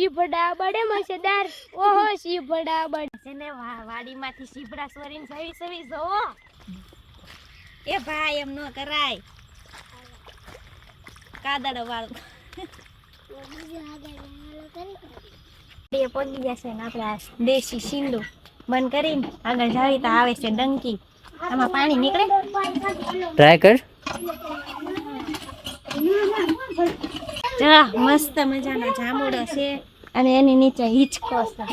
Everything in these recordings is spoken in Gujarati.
શીભડા બડે મસેદાર ઓહો શીભડા બડે છે ને વાડીમાંથી શીભડા સોરીને સવી સવી જોવો. એ ભાઈ એમ ન કરાય. કાદડો વાળ. બે પગી જશે ને આપણે આ દેશી શીંડું બંધ કરીને આગળ જાવી તો આવે છે ડંકી. આમાં પાણી નીકળે? ટ્રાય કર. જા મસ્ત મજાના જાંબુડો છે. અને એની નીચે હિંચકો છે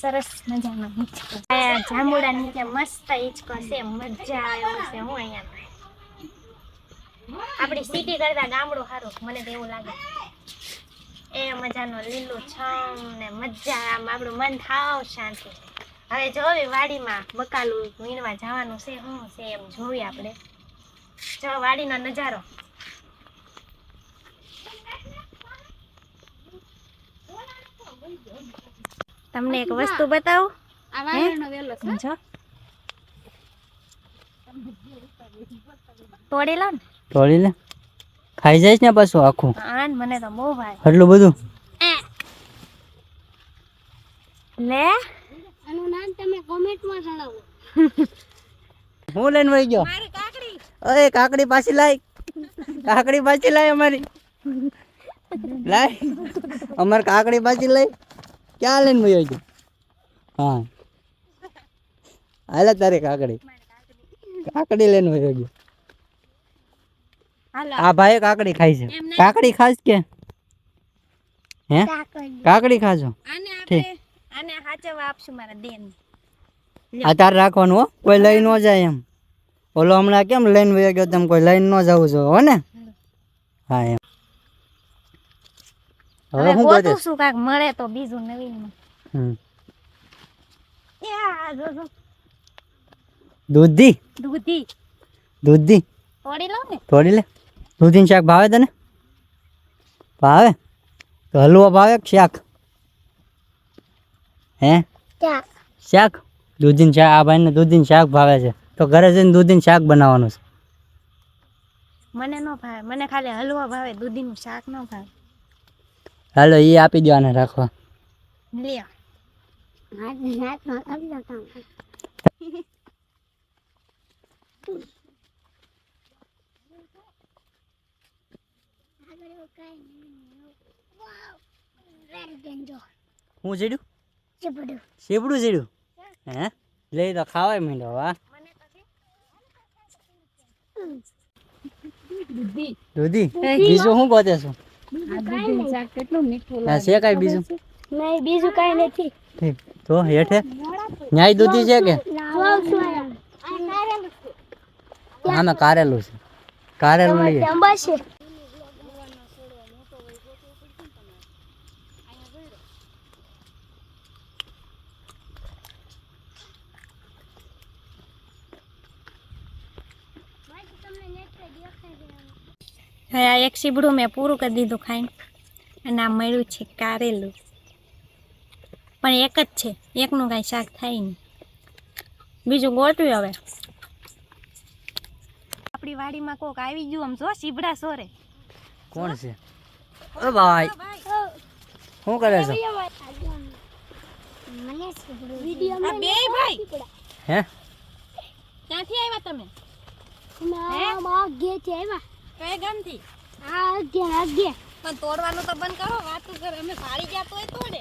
સરસ મજાનો હિંચકો જાંબુડા નીચે મસ્ત હિંચકો છે. મજા આવે છે. હું અહીંયા આપણી સિટી કરતા ગામડું સારું. મને તો એવું લાગે. એ મજાનો લીલું છમ ને મજા આમ આપણું મન થાવ શાંતિ. હવે જોવી વાડીમાં બકાલું વીણવા જવાનું છે. શું છે એમ જોવી આપણે. જો વાડીનો નજારો. તમને એક વસ્તુ બતાવું? આ વાયરનો વેલો છે. જો. તોડી લો ને. તોડી લે. ખાઈ જઈશ ને પાછું આખું. આન મને તો બહુ ભાઈ આટલું બધું? લે. આનું નામ તમે કોમેન્ટમાં જણાવો. હું લઈને વહી ગયો? મારી કાકડી. અરે કાકડી પાછી લાય. કાકડી પાછી લાય અમારી. લાય. અમારે કાકડી પાછી લાય ક્યાં લઈને ભાઈ ગયો? હા. હાલે તારે કાકડી. કાકડી લઈને ભાઈ ગયો. આ ભાઈ કાકડી ખાય છે. કાકડી ખાસ કે? હે? કાકડી. ખાજો. આને ઠીક. આપણે આને હાચવવા આપશું મારા દેન. આ રાખવાનું હો. કોઈ લઈ ન જાય એમ. ઓલો હમણાં કેમ લઈને વહી ગયો? તમે કોઈ લઈને ન જવું જોઈએ હો ને? હા એમ. હવે શું ગોતું શું કાંઈક મળે તો બીજું નવીન. હમ. દૂધી. દૂધી. દૂધી. થોડી લો ને? થોડી લે. દૂધીનું શાક ભાવે તને? ભાવે? તો હલવો ભાવે કે શાક? હે? ત્યાં શાક? દૂધીનું શાક આ ભાઈને દૂધીનું શાક ભાવે છે. તો ઘરે જઈને દૂધીનું શાક બનાવવાનું છે. મને ન ભાવે. મને ખાલી હલવો ભાવે દૂધીનું શાક ન ભાવે. હાલો એ આપી દેવાના રાખવા. હું જડ્યું શેપડું જીડ્યું હે? લઈ તો ખાવાય મીંડો વાહ દૂધી? બીજું શું ગોતે છું? છે કાંઈ બીજું? નહીં બીજું કાંઈ નથી. ઠીક. તો હેઠે ન્યાય દૂધી છે કે? આમે કારેલું છે. કારેલું લઈએ. હવે આ એક સીબડું મેં પૂરું કરી દીધું ખાઈને. અને આ મળ્યું છે કારેલું. પણ એક જ છે એકનું કાંઈ શાક થાય નહીં. બીજું ગોઠવ્યું હવે. આપણી વાડીમાં કોક આવી ગયું આમ જો સીબડા સોરે. કોણ છે? ઓ ભાઈ. શું કરે છે? આ બે ભાઈ. હે? ક્યાંથી આવ્યા તમે? છે એમાં કઈ ગામથી? આ આગે આગે પણ તોડવાનું તો બંધ કરો વાત કર. અમે ભાળી ગયા તોય તોડે.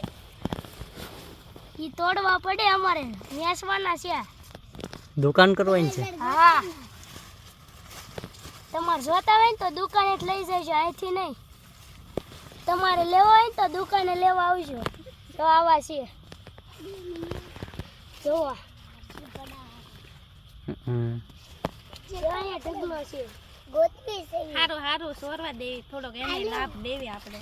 ઈ તોડવા પડે અમારે. નેસવાના છે. દુકાન કરવાની છે? હા. તમારે જોતા હોય ને તો દુકાને જ લઈ જજો અહીંથી નહીં. તમારે લેવો હોય ને તો દુકાને લેવા આવજો. તો આવા છે. જોવા. અહીંયા ઢગલો છે. ગોતવી છે સારું સારું સોરવા દેવી થોડોક એને લાભ દેવી આપણે.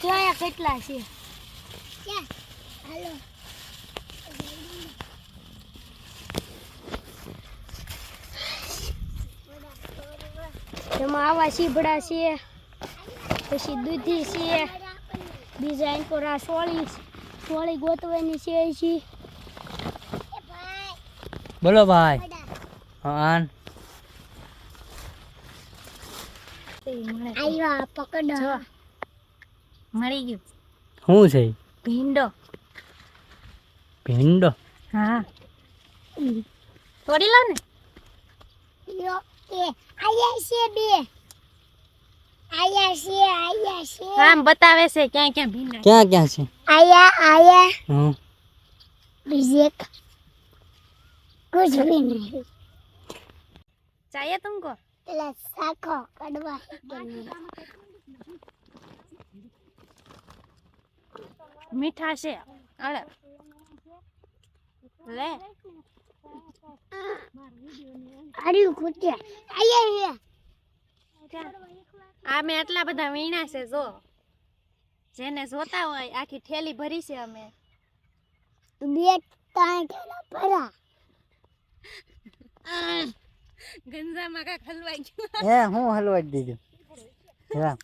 જો અહીંયા કેટલા છે. હાલો. એમાં આવા સીભડા છે પછી દૂધી છે બીજા એન પર આ સોળી સોળી ગોતવાની છે છે બોલો ભાઈ. હા છે ઈ મળે છે. આવ્યા પકડો જો મળી ગયું શું છે ભીંડો ભીંડો હા તોડી લો ને યો એ આયા છે બે આયા છે આયા છે આમ બતાવે છે ક્યાં ક્યાં ભીંડા ક્યાં ક્યાં છે આયા આયા હં બીજે कुछ भी नहीं चाहिए तुमको પેલા સાખો કડવા મીઠા છે. અરે. લે. આર્યું કુટ્યા આયા આ મેં આટલા બધા વીણા છે જો. જેને જોતા હોય આખી થેલી ભરી છે અમે. બે ત્રણ ઠેલા ભરા. ગંજામાં કાક હલવાઈ ગયું. હે હું હલવાઈ દીધું. હા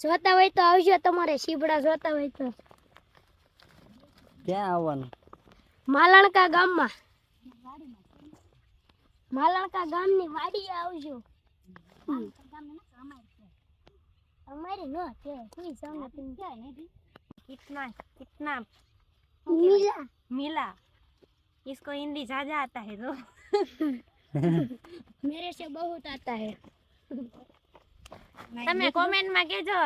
જોતા હોય તો આવજો તમારે શીબડા જોતા હોય તો. ક્યાં આવવાનું? માલણકા ગામમાં. માલણકા ગામની વાડી આવજો. અમારી ન છે કોઈ સામે તું कितना कितना नीला मिला इसको हिंदी ज्यादा आता है तो मेरे से बहुत आता है તમે કોમેન્ટ માં કહેજો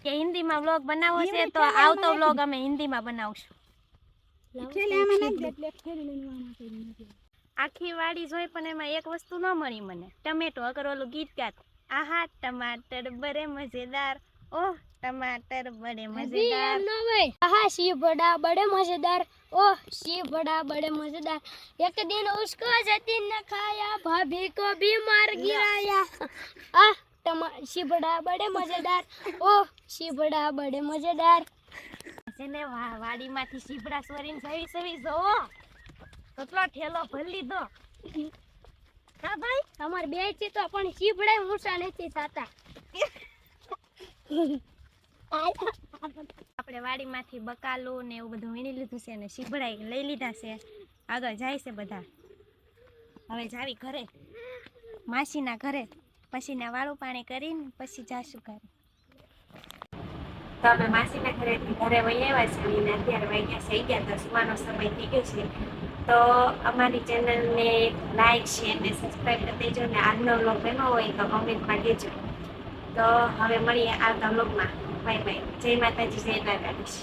કે હિન્દીમાં વ્લોગ બનાવવો છે તો આવતો વ્લોગ અમે હિન્દીમાં બનાવશું આખી વાડી જોઈ પણ એમાં એક વસ્તુ ન મળી મને ટમેટો અગર ઓલું ગીત ગાત આહા ટમાટર બરે મજેદાર ઓહ ટમાટર બડે મજેદાર. હા શી બડા બડે મજેદાર. ઓ શી ભડા બડે મજેદાર. એક દિન ઉસકો જતી ન ખાયા ભાભી કો બીમાર ગિરાયા. આ ટમા શી બડા બડે મજેદાર. ઓહ શી બડા બડે મજેદાર. છે ને વાડીમાંથી શીપડા સોરીને સવી સવી જોવો. કેટલો ઠેલો ભરી લીધો. હા ભાઈ? તમારે બે છે તો પણ શીપડા ઊંચા નથી થતા. આપણે વાડીમાંથી બકાલું ને એવું બધું વીણી લીધું છે અને શીભડાઈ લઈ લીધા છે. આગળ જાય છે બધા. હવે જાવી ઘરે. માસીના ઘરે. પછી ને વાળું પાણી કરીને પછી જાશું ઘરે. તો અમે માસીના ઘરેથી ઘરે વહી આવ્યા છે અને અત્યારે વાગ્યા છે અગિયાર તો સુવાનો સમય થઈ ગયો છે. તો અમારી ચેનલને લાઈક શેર ને સબસ્ક્રાઈબ કરી દેજો. ને આજનો વ્લોગ એનો હોય તો કમેન્ટમાં કહેજો. તો હવે મળીએ આવતા વ્લોગમાં બાય બાય. જય માતાજી જય દ્વારકાધીશ.